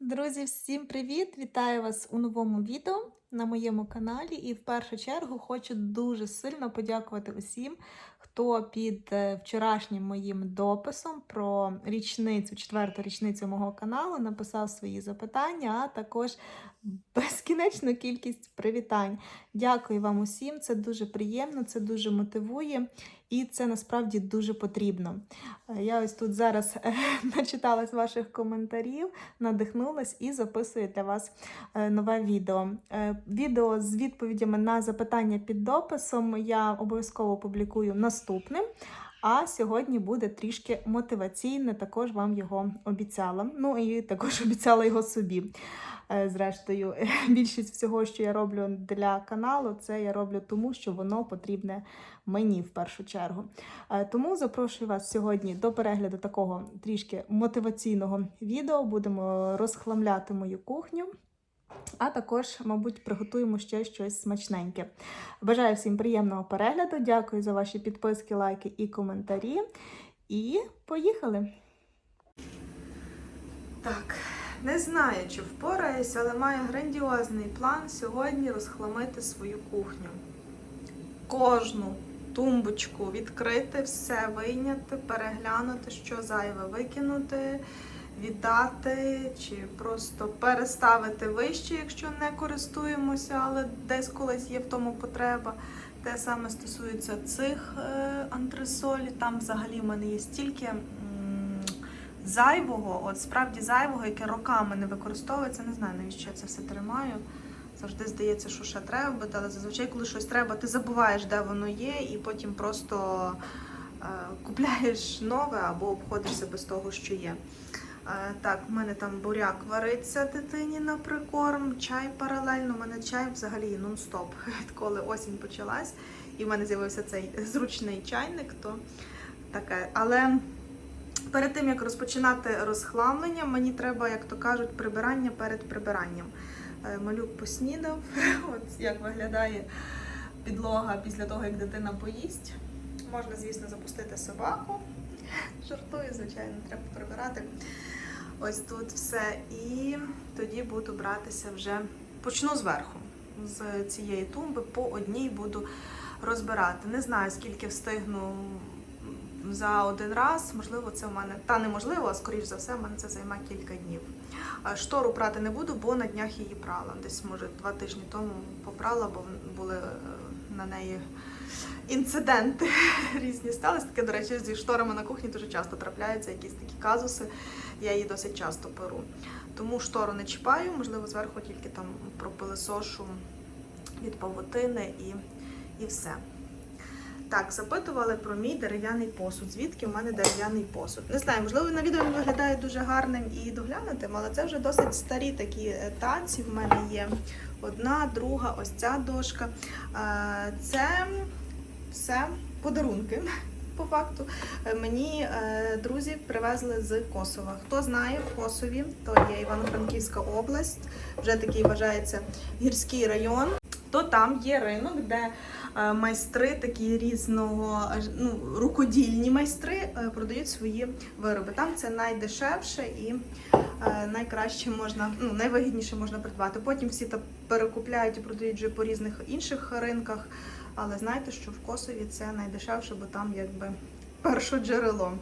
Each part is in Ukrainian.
Друзі, всім привіт! Вітаю вас у новому відео на моєму каналі. І в першу чергу хочу дуже сильно подякувати усім, хто під е, вчорашнім моїм дописом про річницю, четверту річницю мого каналу написав свої запитання, а також безкінечну кількість привітань. Дякую вам усім, це дуже приємно, це дуже мотивує і це насправді дуже потрібно. Е, Я ось тут зараз е, начиталась ваших коментарів, надихнулась і записую для вас нове відео. Відео з відповідями на запитання під дописом я обов'язково опублікую наступним. А сьогодні буде трішки мотиваційне, також вам його обіцяла. Ну і також обіцяла його собі. Е, Зрештою, більшість всього, що я роблю для каналу, це я роблю тому, що воно потрібне мені в першу чергу. Е, Тому запрошую вас сьогодні до перегляду такого трішки мотиваційного відео. Будемо розхламляти мою кухню. А також, мабуть, приготуємо ще щось смачненьке. Бажаю всім приємного перегляду. Дякую за ваші підписки, лайки і коментарі. І поїхали! Так, не знаю, чи впораюсь, але маю грандіозний план сьогодні розхламити свою кухню. Кожну тумбочку відкрити, все вийняти, переглянути, що зайве викинути, віддати, чи просто переставити вище, якщо не користуємося, але десь колись є в тому потреба. Те саме стосується цих е, антресолі. Там взагалі в мене є стільки зайвого, от справді зайвого, яке роками не використовується. Не знаю, навіщо я це все тримаю. Завжди здається, що ще треба буде, але зазвичай, коли щось треба, ти забуваєш, де воно є, і потім просто е, купляєш нове або обходишся без того, що є. Так, в мене там буряк вариться дитині на прикорм, чай паралельно. У мене чай взагалі нон-стоп, відколи осінь почалась, і в мене з'явився цей зручний чайник, то таке. Але перед тим як розпочинати розхламлення, мені треба, як то кажуть, прибирання перед прибиранням. Е, Малюк поснідав, от як виглядає підлога після того, як дитина поїсть. Можна, звісно, запустити собаку. Жартую, звичайно, треба прибирати. Ось тут все. І тоді буду братися вже. Почну зверху. З цієї тумби по одній буду розбирати. Не знаю, скільки встигну за один раз. Можливо, це в мене. Та неможливо, а скоріш за все, в мене це займе кілька днів. Штору прати не буду, бо на днях її прала. Десь, може, два тижні тому попрала, бо були е, на неї інциденти різні сталися. Таке, до речі, зі шторами на кухні дуже часто трапляються якісь такі казуси. Я її досить часто перу. Тому штору не чіпаю, можливо, зверху тільки там пропилисошу від павутини і, і все. Так, запитували про мій дерев'яний посуд. Звідки в мене дерев'яний посуд? Не знаю, можливо, на відео він виглядає дуже гарним і доглянутим, але це вже досить старі такі е, таці. В мене є одна, друга, ось ця дошка. Е, Це все подарунки. По факту Е, мені е, друзі привезли з Косова. Хто знає, в Косові то є Івано-Франківська область, вже такий вважається гірський район. То там є ринок, де е, майстри такі різного ну, рукодільні майстри продають свої вироби. Там це найдешевше і найкраще можна, ну найвигідніше можна придбати. Потім всі та перекупляють і продають вже по різних інших ринках. Але знайте, що в Косові це найдешевше, бо там якби перше джерело.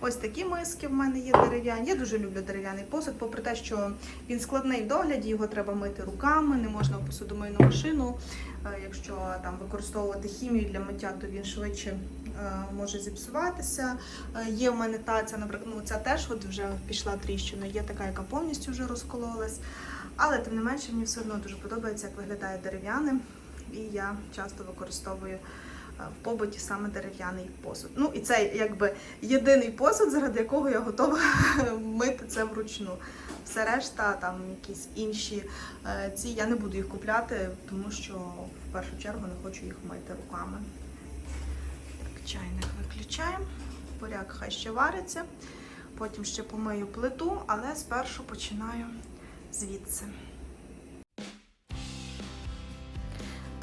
Ось такі миски в мене є дерев'яні. Я дуже люблю дерев'яний посуд, попри те, що він складний в догляді, його треба мити руками, не можна в посудомийну машину. Е, Якщо там використовувати хімію для миття, то він швидше е, може зіпсуватися. Е, Є в мене таця, наприклад, ну ця теж от вже пішла тріщина, є така, яка повністю вже розкололась. Але тим не менше мені все одно дуже подобається, як виглядає дерев'яним. І я часто використовую е, в побуті саме дерев'яний посуд. Ну і це якби єдиний посуд, заради якого я готова мити це вручну. Все решта, там якісь інші е, ці я не буду їх купляти, тому що в першу чергу не хочу їх мити руками. Так, чайник виключаємо. Буряк хай ще вариться. Потім ще помию плиту, але спершу починаю звідси.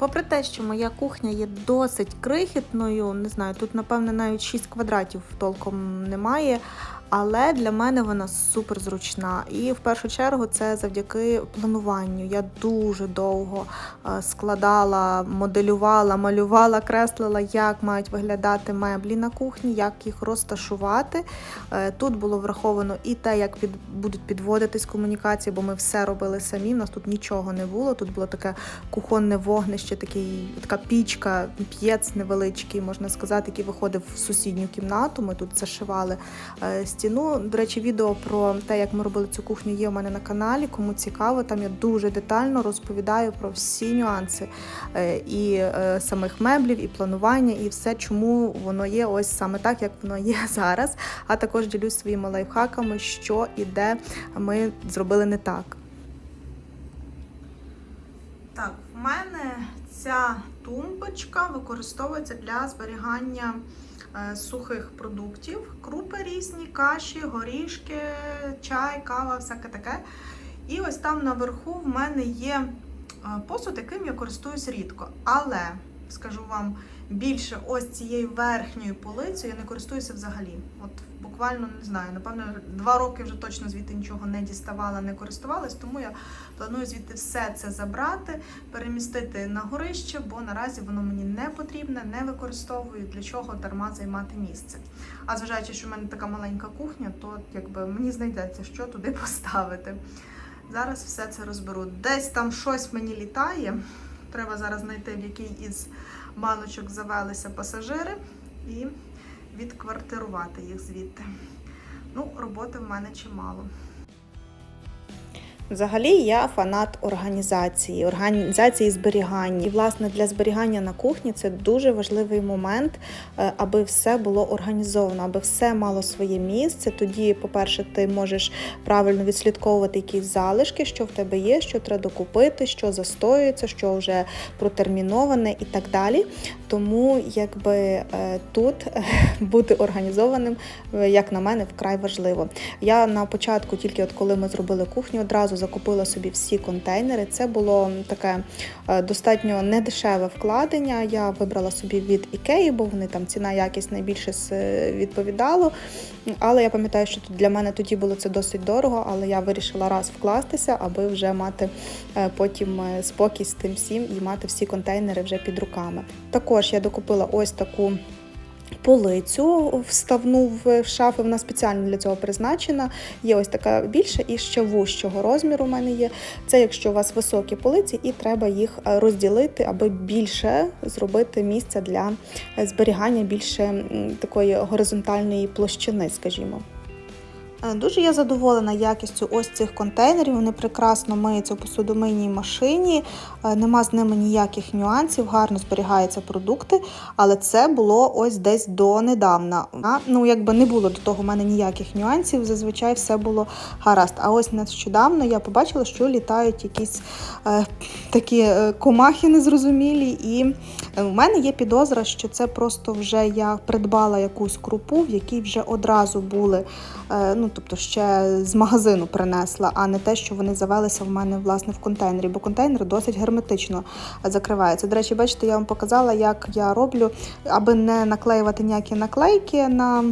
Попри те, що моя кухня є досить крихітною, не знаю, тут, напевне, навіть 6 квадратів толком немає. Але для мене вона супер зручна. І в першу чергу це завдяки плануванню. Я дуже довго е, складала, моделювала, малювала, креслила, як мають виглядати меблі на кухні, як їх розташувати. Е, Тут було враховано і те, як під, будуть підводитись комунікації, бо ми все робили самі. У нас тут нічого не було. Тут було таке кухонне вогнище, такий, така пічка, п'єц невеличкий, можна сказати, який виходив в сусідню кімнату. Ми тут зашивали е, стіну. До речі, відео про те, як ми робили цю кухню, є у мене на каналі. Кому цікаво, там я дуже детально розповідаю про всі нюанси е, і е, самих меблів, і планування, і все, чому воно є ось саме так, як воно є зараз. А також ділюсь своїми лайфхаками, що і де ми зробили не так. Так, в мене ця тумбочка використовується для зберігання сухих продуктів, крупи різні, каші, горішки, чай, кава, всяке таке. І ось там наверху в мене є е, посуд, яким я користуюсь рідко. Але скажу вам більше, ось цією верхньою полицею я не користуюся взагалі. От буквально не знаю, напевно, два роки вже точно звідти нічого не діставала, не користувалась, тому я планую звідти все це забрати, перемістити на горище, бо наразі воно мені не потрібне, не використовую для чого дарма займати місце. А зважаючи, що в мене така маленька кухня, то якби мені знайдеться, що туди поставити. Зараз все це розберу. Десь там щось мені літає. Треба зараз знайти, в який із баночок завелися пасажири і відквартирувати їх звідти. Ну, роботи в мене чимало. Взагалі я фанат організації, організації зберігання. І, власне, для зберігання на кухні це дуже важливий момент, е, аби все було організовано, аби все мало своє місце. Тоді, по-перше, ти можеш правильно відслідковувати якісь залишки, що в тебе є, що треба докупити, що застоюється, що вже протерміноване і так далі. Тому, якби е, тут бути організованим, е, як на мене, вкрай важливо. Я на початку, тільки от коли ми зробили кухню, одразу закупила собі всі контейнери. Це було таке е, достатньо недешеве вкладення. Я вибрала собі від Ікеї, бо вони там ціна якість найбільше відповідало. Але я пам'ятаю, що для мене тоді було це досить дорого, але я вирішила раз вкластися, аби вже мати е, потім е, спокій з тим всім і мати всі контейнери вже під руками. Також я докупила ось таку. Полицю вставну в шафи, вона спеціально для цього призначена. Є ось така більша і ще вущого розміру у мене є. Це якщо у вас високі полиці, і треба їх е, розділити, аби більше зробити місця для е, зберігання більше такої горизонтальної площини, скажімо. Е, Дуже я задоволена якістю ось цих контейнерів. Вони прекрасно миються в посудомийній машині, е, нема з ними ніяких нюансів, гарно зберігаються продукти. Але це було ось десь донедавна. Ну, якби не було до того в мене ніяких нюансів, зазвичай все було гаразд. А ось нещодавно я побачила, що літають якісь е, такі е, комахи незрозумілі. І в мене є підозра, що це просто вже я придбала якусь крупу, в якій вже одразу були. Е, ну, тобто ще з магазину принесла, а не те, що вони завелися в мене власне в контейнері, бо контейнер досить герметично закривається. До речі, бачите, я вам показала, як я роблю, аби не наклеювати ніякі наклейки на.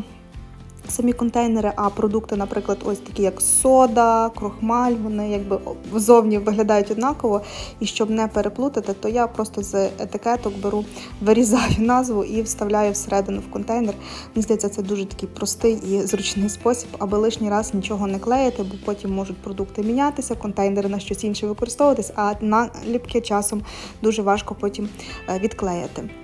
Самі контейнери, а продукти, наприклад, ось такі як сода, крохмаль, вони якби зовні виглядають однаково. І щоб не переплутати, то я просто з етикеток беру, вирізаю назву і вставляю всередину в контейнер. Мені здається, це дуже такий простий і зручний спосіб, аби лишній раз нічого не клеїти, бо потім можуть продукти мінятися, контейнери на щось інше використовуватись, а наліпки часом дуже важко потім е, відклеїти.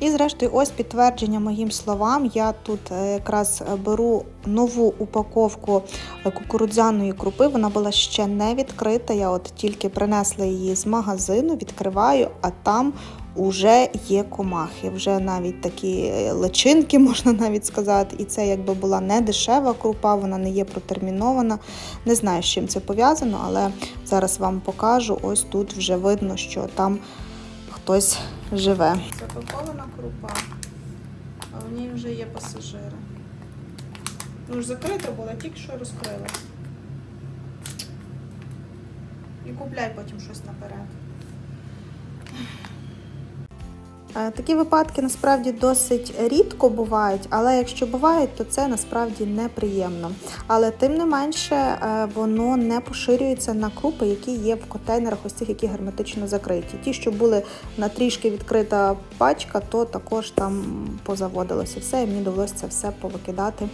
І, зрештою, ось підтвердження моїм словам. Я тут е, якраз беру нову упаковку е, кукурудзяної крупи. Вона була ще не відкрита. Я от тільки принесла її з магазину, відкриваю, а там уже є комахи. Вже навіть такі е, личинки, можна навіть сказати. І це якби була не дешева крупа, вона не є протермінована. Не знаю, з чим це пов'язано, але зараз вам покажу. Ось тут вже видно, що там хтось живе. Запакована крупа, а в ній вже є пасажири. Ну ж закрита була, тільки що розкрила. І купляй потім щось наперед. Такі випадки насправді досить рідко бувають, але якщо бувають, то це насправді неприємно. Але тим не менше е, воно не поширюється на крупи, які є в контейнерах, ось цих, які герметично закриті. Ті, що були на трішки відкрита пачка, то також там позаводилося все, і мені довелося це все повикидати.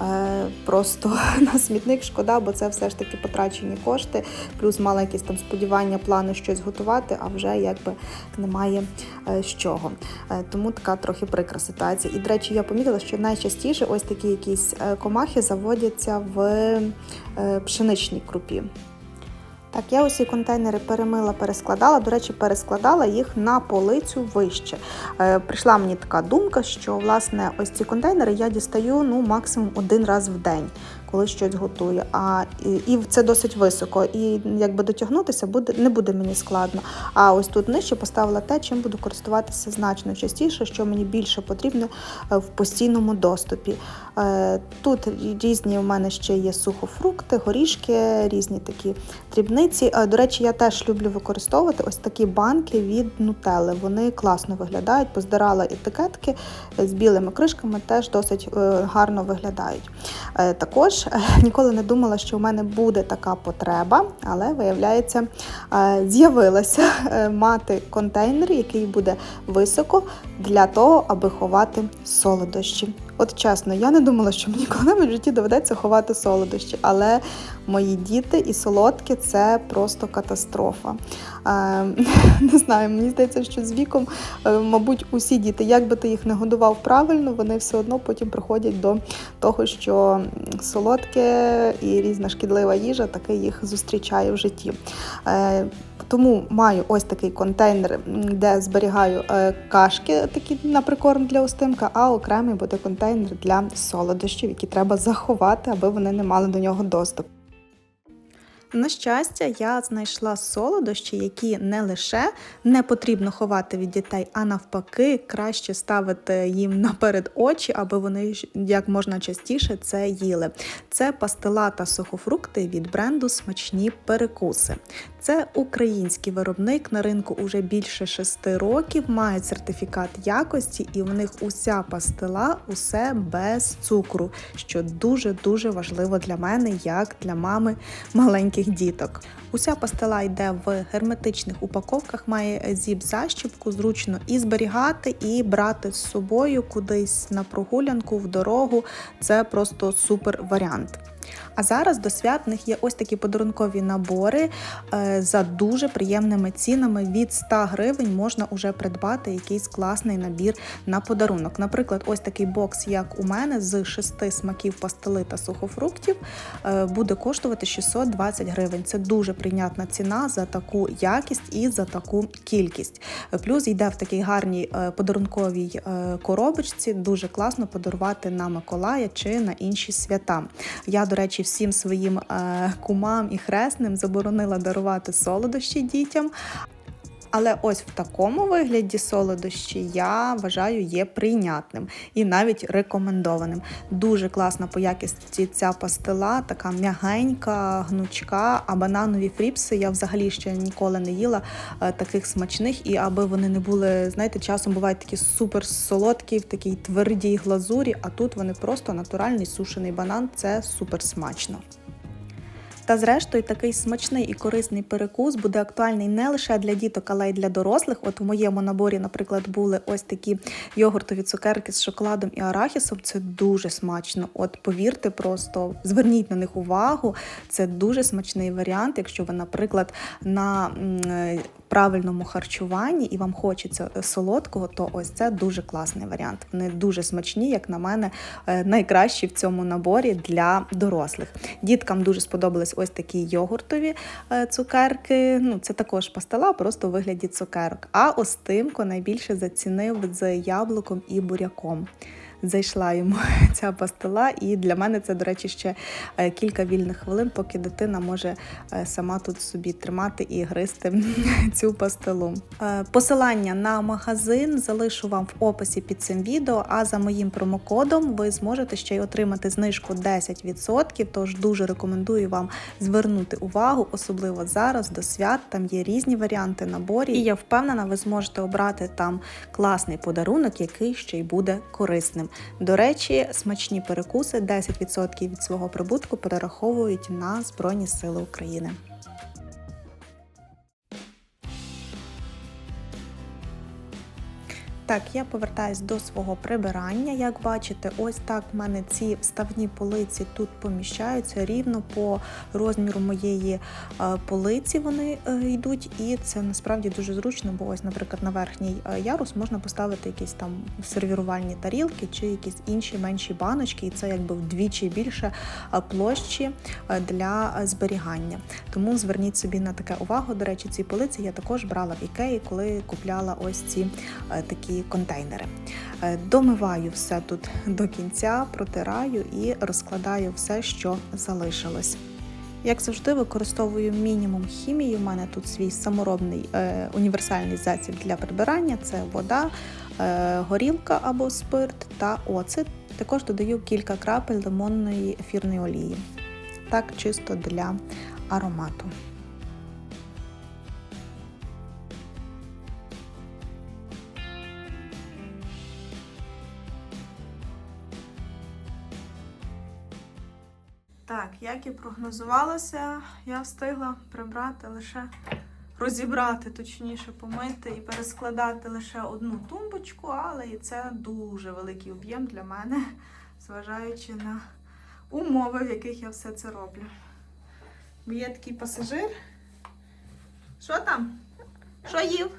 Е, Просто на смітник шкода, бо це все ж таки потрачені кошти. Плюс мала якісь там сподівання, плани щось готувати, а вже якби немає е, з чого. Е, Тому така трохи прикра ситуація. І, до речі, я помітила, що найчастіше ось такі якісь комахи заводяться в пшеничній крупі. Так, я усі контейнери перемила, перескладала. До речі, перескладала їх на полицю вище. Е, прийшла мені така думка, що власне ось ці контейнери я дістаю ну максимум один раз в день, коли щось готую. А і, і це досить високо. І якби дотягнутися буде не буде мені складно. А ось тут нижче поставила те, чим буду користуватися значно частіше, що мені більше потрібно е, в постійному доступі. Е, Тут різні у мене ще є сухофрукти, горішки, різні такі дрібниці. Е, До речі, я теж люблю використовувати ось такі банки від нутели. Вони класно виглядають. Поздирала етикетки з білими кришками, теж досить гарно виглядають. Також е, ніколи не думала, що у мене буде така потреба, але виявляється, е, з'явилася е, мати контейнер, який буде високо для того, аби ховати солодощі. От чесно, я не думала, що мені коли в житті доведеться ховати солодощі, але мої діти і солодкі це просто катастрофа. Е, не знаю, мені здається, що з віком, е, мабуть, усі діти, як би ти їх не годував правильно, вони все одно потім приходять до того, що солодке і різна шкідлива їжа таки їх зустрічає в житті. Е, тому маю ось такий контейнер, де зберігаю е, кашки, такі на прикорм для устимка, а окремий буде контейнер для солодощів, які треба заховати, аби вони не мали до нього доступ. На щастя, я знайшла солодощі, які не лише не потрібно ховати від дітей, а навпаки, краще ставити їм наперед очі, аби вони як можна частіше це їли. Це пастила та сухофрукти від бренду Смачні перекуси. Це український виробник на ринку уже більше шести років, мають сертифікат якості, і в них уся пастила, усе без цукру, що дуже дуже важливо для мене, як для мами маленьких діток. Уся пастила йде в герметичних упаковках, має зіп-защіпку, зручно і зберігати, і брати з собою кудись на прогулянку, в дорогу. Це просто супер варіант. А зараз до свят в них є ось такі подарункові набори е, за дуже приємними цінами. Від 100 гривень можна вже придбати якийсь класний набір на подарунок. Наприклад, ось такий бокс, як у мене, з шести смаків пастили та сухофруктів, е, буде коштувати 620 гривень. Це дуже прийнятна ціна за таку якість і за таку кількість. Плюс йде в такій гарній е, подарунковій коробочці. Дуже класно подарувати на Миколая чи на інші свята. Я, до речі, всім своїм е, кумам і хресним заборонила дарувати солодощі дітям. Але ось в такому вигляді солодощі я вважаю є прийнятним і навіть рекомендованим. Дуже класна по якості ця пастила, така м'ягенька, гнучка. А бананові фріпси я взагалі ще ніколи не їла е, таких смачних. І аби вони не були, знаєте, часом бувають такі супер солодкі, в такій твердій глазурі, а тут вони просто натуральний сушений банан. Це супер смачно. Та зрештою, такий смачний і корисний перекус буде актуальний не лише для діток, але й для дорослих. От в моєму наборі, наприклад, були ось такі йогуртові цукерки з шоколадом і арахісом. Це дуже смачно. От повірте, просто зверніть на них увагу. Це дуже смачний варіант, якщо ви, наприклад, на е, правильному харчуванні і вам хочеться солодкого, то ось це дуже класний варіант. Вони дуже смачні, як на мене, е, найкращі в цьому наборі для дорослих. Діткам дуже сподобались ось такі йогуртові е, цукерки. Ну, це також пастила, просто у вигляді цукерок. А Остимко найбільше зацінив з яблуком і буряком. Зайшла йому ця пастила. І для мене це, до речі, ще е, кілька вільних хвилин, поки дитина може е, сама тут собі тримати і гризти цю пастилу. Е, Посилання на магазин залишу вам в описі під цим відео. А за моїм промокодом ви зможете ще й отримати знижку 10%. Тож дуже рекомендую вам звернути увагу, особливо зараз до свят. Там є різні варіанти наборів. І я впевнена, ви зможете обрати там класний подарунок, який ще й буде корисним. До речі, смачні перекуси 10% від свого прибутку перераховують на Збройні Сили України. Так, я повертаюсь до свого прибирання. Як бачите, ось так в мене ці вставні полиці тут поміщаються рівно по розміру моєї е, полиці. Вони е, йдуть, і це насправді дуже зручно, бо ось, наприклад, на верхній е, ярус можна поставити якісь там сервірувальні тарілки чи якісь інші менші баночки, і це якби вдвічі більше площі для зберігання. Тому зверніть собі на таке увагу. До речі, ці полиці я також брала в ікеї, коли купляла ось ці е, контейнери. Е, Домиваю все тут до кінця, протираю і розкладаю все, що залишилось. Як завжди, використовую мінімум хімії. У мене тут свій саморобний е, універсальний засіб для прибирання це вода, е, горілка або спирт та оцет. Також додаю кілька крапель лимонної ефірної олії. Так, чисто для аромату. Як і прогнозувалося, я встигла прибрати лише розібрати, точніше, помити і перескладати лише одну тумбочку, але і це дуже великий об'єм для мене, зважаючи на умови, в яких я все це роблю. Є такий пасажир. Що там? Що їв?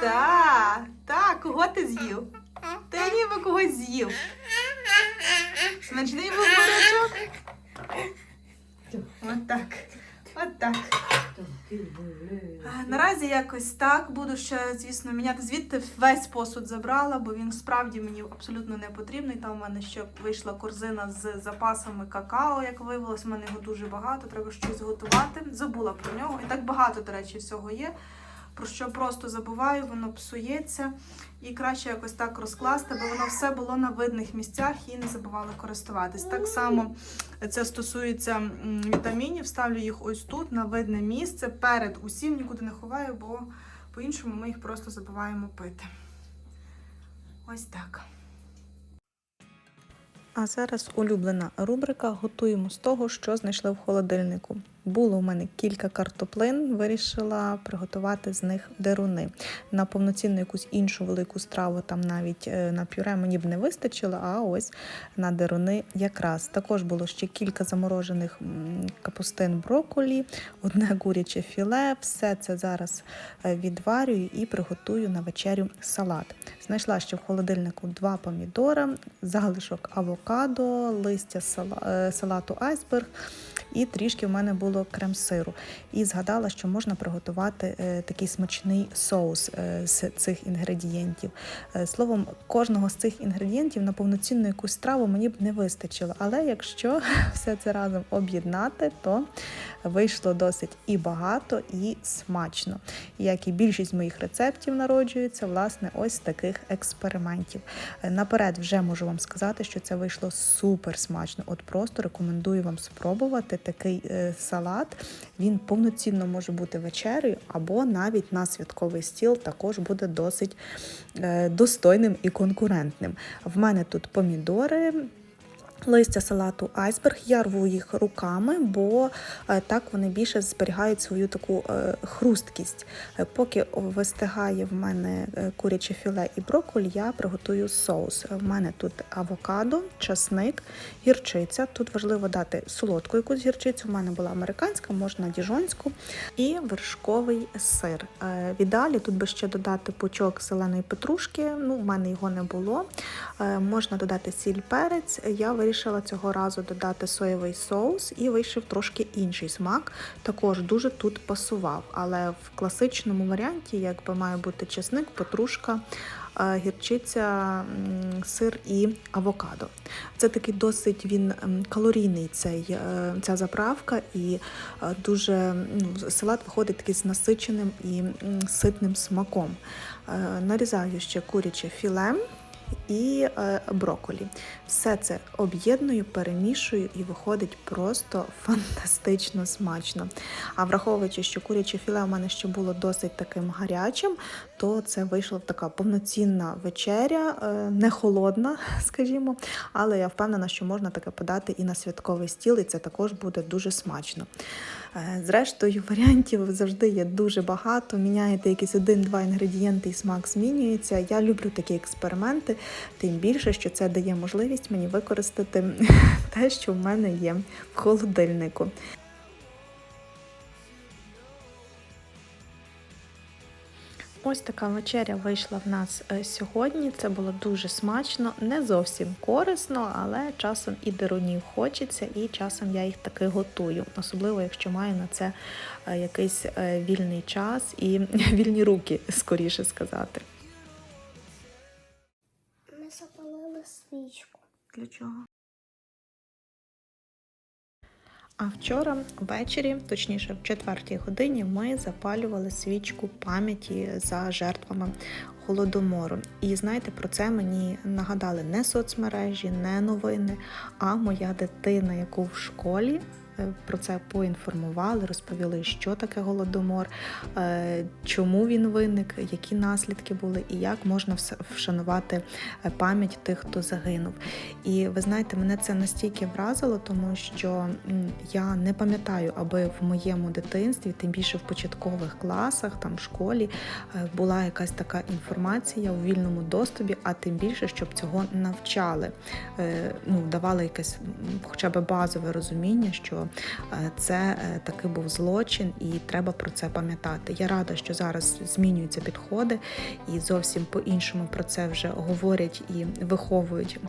Так, так, кого ти з'їв? Ти ніби когось з'їв. Смачний був бурячок? От так. От так. А, Наразі якось так. Буду ще, звісно, міняти звідти весь посуд забрала, бо він справді мені абсолютно не потрібний. Там у мене ще вийшла корзина з запасами какао, як виявилось, у мене його дуже багато, треба щось готувати. Забула про нього. І так багато, до речі, всього є. Про що просто забуваю, воно псується. І краще якось так розкласти, бо воно все було на видних місцях і не забували користуватись. Так само це стосується вітамінів. Ставлю їх ось тут на видне місце перед усім, нікуди не ховаю, бо по-іншому ми їх просто забуваємо пити. Ось так. А зараз улюблена рубрика Готуємо з того, що знайшли в холодильнику. Було у мене кілька картоплин, вирішила приготувати з них деруни. На повноцінну якусь іншу велику страву, там навіть е, на пюре мені б не вистачило, а ось на деруни якраз. Також було ще кілька заморожених капустин брокколі, одне куряче філе. Все це зараз е, відварюю і приготую на вечерю салат. Знайшла ще в холодильнику два помідора, залишок авокадо, листя е, салату айсберг. І трішки в мене було крем-сиру. І згадала, що можна приготувати е, такий смачний соус е, з цих інгредієнтів. Е, словом, кожного з цих інгредієнтів на повноцінну якусь страву мені б не вистачило. Але якщо все це разом об'єднати, то вийшло досить і багато, і смачно. Як і більшість моїх рецептів народжується, власне, ось таких експериментів. Наперед вже можу вам сказати, що це вийшло супер смачно. От просто рекомендую вам спробувати такий е, салат. Він повноцінно може бути вечерею або навіть на святковий стіл також буде досить е, достойним і конкурентним. В мене тут помідори. Листя салату айсберг, я рву їх руками, бо е, так вони більше зберігають свою таку е, хрусткість. Е, Поки вистигає в мене куряче філе і брокколі, я приготую соус. В мене тут авокадо, часник, гірчиця. Тут важливо дати солодку якусь гірчицю. У мене була американська, можна діжонську, і вершковий сир. В ідеалі тут би ще додати пучок зеленої петрушки. Ну, в мене його не було. Можна додати сіль перець. Я вирішила цього разу додати соєвий соус і вийшов трошки інший смак. Також дуже тут пасував. Але в класичному варіанті, якби має бути чесник, петрушка, е, гірчиця, сир і авокадо. Це такий досить він калорійний цей, е, ця заправка, і е, дуже ну, салат виходить такий з насиченим і ситним смаком. Нарізаю ще куряче філе і е, броколі. Все це об'єдную, перемішую і виходить просто фантастично смачно. А враховуючи, що куряче філе у мене ще було досить таким гарячим, то це вийшла така повноцінна вечеря, е, не холодна, скажімо, але я впевнена, що можна таке подати і на святковий стіл, і це також буде дуже смачно. Е, Зрештою, варіантів завжди є дуже багато. Міняєте якісь один-два інгредієнти, і смак змінюється. Я люблю такі експерименти, тим більше, що це дає можливість мені використати те, що в мене є в холодильнику. Ось така вечеря вийшла в нас е, сьогодні. Це було дуже смачно, не зовсім корисно, але часом і дерунів хочеться, і часом я їх таки готую, особливо якщо маю на це е, якийсь е, вільний час і вільні руки, скоріше сказати. Ми запалили свічку. Для чого? А вчора ввечері, точніше, в четвертій годині, ми запалювали свічку пам'яті за жертвами голодомору. І знаєте, про це мені нагадали не соцмережі, не новини, а моя дитина, яку в школі. Е, Про це поінформували, розповіли, що таке голодомор, е, чому він виник, які наслідки були, і як можна вшанувати е, пам'ять тих, хто загинув. І ви знаєте, мене це настільки вразило, тому що я не пам'ятаю, аби в моєму дитинстві, тим більше в початкових класах, там в школі, була якась така інформація у вільному доступі, а тим більше, щоб цього навчали, ну, давали якесь хоча б базове розуміння, що е, це е, таки був злочин, і треба про це пам'ятати. Я рада, що зараз змінюються підходи і зовсім по-іншому про це вже говорять і виховують.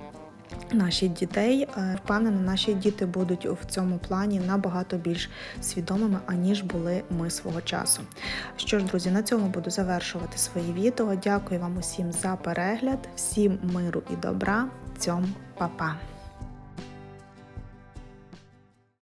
Наші дітей Е, впевнена, наші діти будуть в цьому плані набагато більш свідомими, аніж були ми свого часу. Що ж, друзі, на цьому буду завершувати свої відео. Дякую вам усім за перегляд, всім миру і добра. Цьом, па-па!